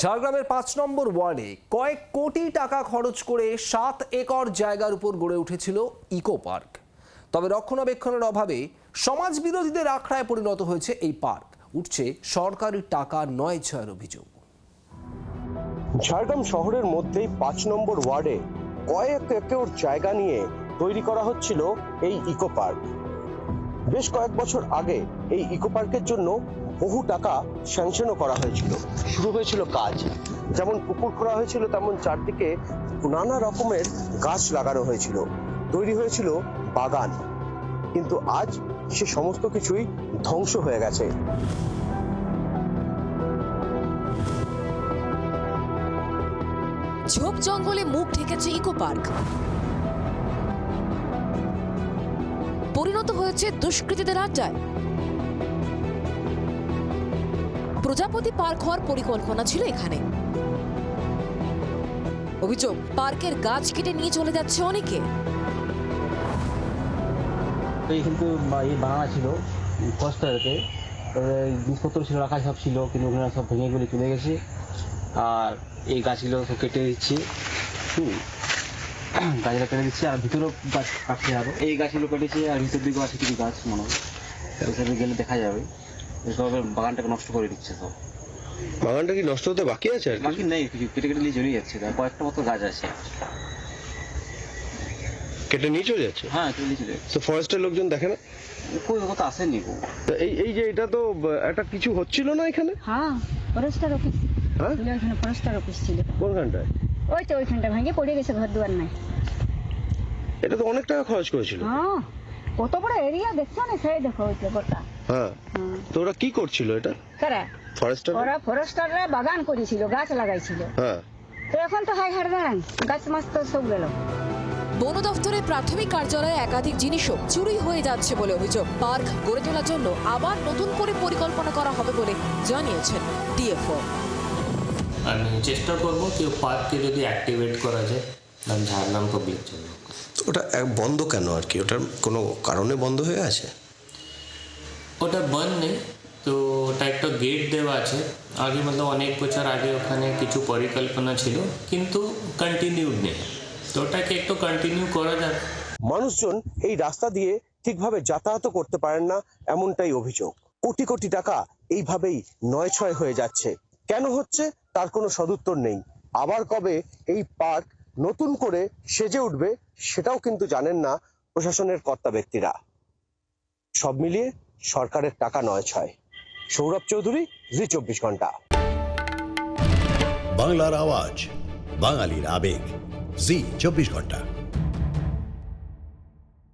ঝাড়গ্রামের পাঁচ নম্বর ওয়ার্ডে কয়েক কোটি টাকা খরচ করে সাত একর জায়গার উপর গড়ে উঠেছিল ইকো পার্ক। তবে রক্ষণাবেক্ষণের অভাবে সমাজ বিরোধীদের আখড়ায় পরিণত হয়েছে এই পার্ক। উঠছে সরকারি টাকা নয় ছয়ের অভিযোগ। ঝাড়গ্রাম শহরের মধ্যেই পাঁচ নম্বর ওয়ার্ডে কয়েক একর জায়গা নিয়ে তৈরি করা হচ্ছিল এই ইকো পার্ক। বেশ কয়েক বছর আগে এই ইকো পার্কের জন্য বহু টাকা স্যাংশনও করা হয়েছিল। শুরু হয়েছিল কাজ। যেমন পুকুর করা হয়েছিল, তেমন চারদিকে নানা রকমের গাছ লাগানো হয়েছিল। তৈরি হয়েছিল বাগান। কিন্তু আজ সে সমস্ত কিছুই ধ্বংস হয়ে গেছে। ঝোপ জঙ্গলে মুখ ঢেকেছে ইকো পার্ক। পরিণত হয়েছে দুষ্কৃতীদের আড্ডায়। প্রজাপতি পার্ক হওয়ার পরিকল্পনা ছিল এখানে। অভিযোগ, পার্কের গাছ কেটে নিয়ে চলে যাচ্ছে অনেকে। এই বানানো ছিল ফরেস্টারকে জিনিসপত্র ছিল, রাখা সব ছিল, কিন্তু ওখানে সব ভেঙে গুলি চলে গেছে। আর এই গাছগুলো সব কেটে দিচ্ছি। হুম। গাছগুলো কেটে দিচ্ছি, আর ভিতরেও গাছ কাটছে আরও। এই গাছগুলো কেটেছে, আর ভিতর দিকেও আছে কিছু গাছ মনে হয়। গেলে দেখা যাবে। এসব বাগানটাকে নষ্ট করে দিচ্ছে সব। বাগানটা কি নষ্ট হতে বাকি আছে আর বাকি নেই কিছু কেটে কেটে নিয়ে চলে যাচ্ছে। তার কয়েকটা মতো গাছ আছে। কেটে নিয়ে চলে যাচ্ছে? হ্যাঁ চলে চলে যাচ্ছে। তো ফরেস্টের লোকজন দেখে না? কই কথা আসেনি গো এই এই যে এটা তো একটা কিছু হচ্ছিল না এখানে? হ্যাঁ ফরেস্টার অফিস। হ্যাঁ? এখানে ফরেস্টার অফিস ছিল। কোনখানটায়? ওই তো ওইখানটা ভেঙে পড়ে গেছে ঘর দুয়ার নাই। এটা তো অনেক টাকা খরচ করেছিল। হ্যাঁ কত বড় এরিয়া দেখছ না? সেই দেখো ওই গোটা হ্যাঁ। হ্যাঁ তো ওরা কি করছিল এটা? কারা ফরেস্টার ওরা ফরেস্টাররা বাগান করেছিল গাছ লাগাইছিল। হ্যাঁ। তো এখন তো হাই হার দাঁড়ান গাছ মাছ তো সব গেল। বন দফতরের প্রাথমিক কার্যালয়ে একাধিক জিনিসও চুরি হয়ে যাচ্ছে বলে অভিযোগ। পার্ক গড়ে তোলার জন্য আবার নতুন করে পরিকল্পনা করা হবে বলে জানিয়েছেন ডিএফও। আমি চেষ্টা করব কি পার্ককে যদি অ্যাক্টিভেট করা যায় ঝাড়গ্রাম পাবলিক জন্য। ওটা বন্ধ কেন আর কি? ওটার কোনো কারণে বন্ধ হয়ে আছে? ওটা বন্ধ নেই, তো ওটা একটা গেট দেওয়া আছে। আগে মতলব অনেক বছর আগে ওখানে কিছু পরিকল্পনা ছিল, কিন্তু কন্টিনিউড নেই। তো ওটাকে একটু কন্টিনিউ করা যাক। মানুষজন এই রাস্তা দিয়ে ঠিকভাবে যাতায়াত করতে পারেন না, এমনটাই অভিযোগ। কোটি কোটি টাকা এইভাবেই নয় ছয় হয়ে যাচ্ছে। কেন হচ্ছে? তার কোনো সদুত্তর নেই। আবার কবে এই পার্ক নতুন করে সেজে উঠবে, সেটাও কিন্তু জানেন না প্রশাসনের কর্তা ব্যক্তিরা। সব মিলিয়ে সরকারের টাকা নয় ছয়। সৌরভ চৌধুরী, জি চব্বিশ ঘণ্টা। বাংলার আওয়াজ, বাঙালির আবেগ, জি চব্বিশ ঘণ্টা।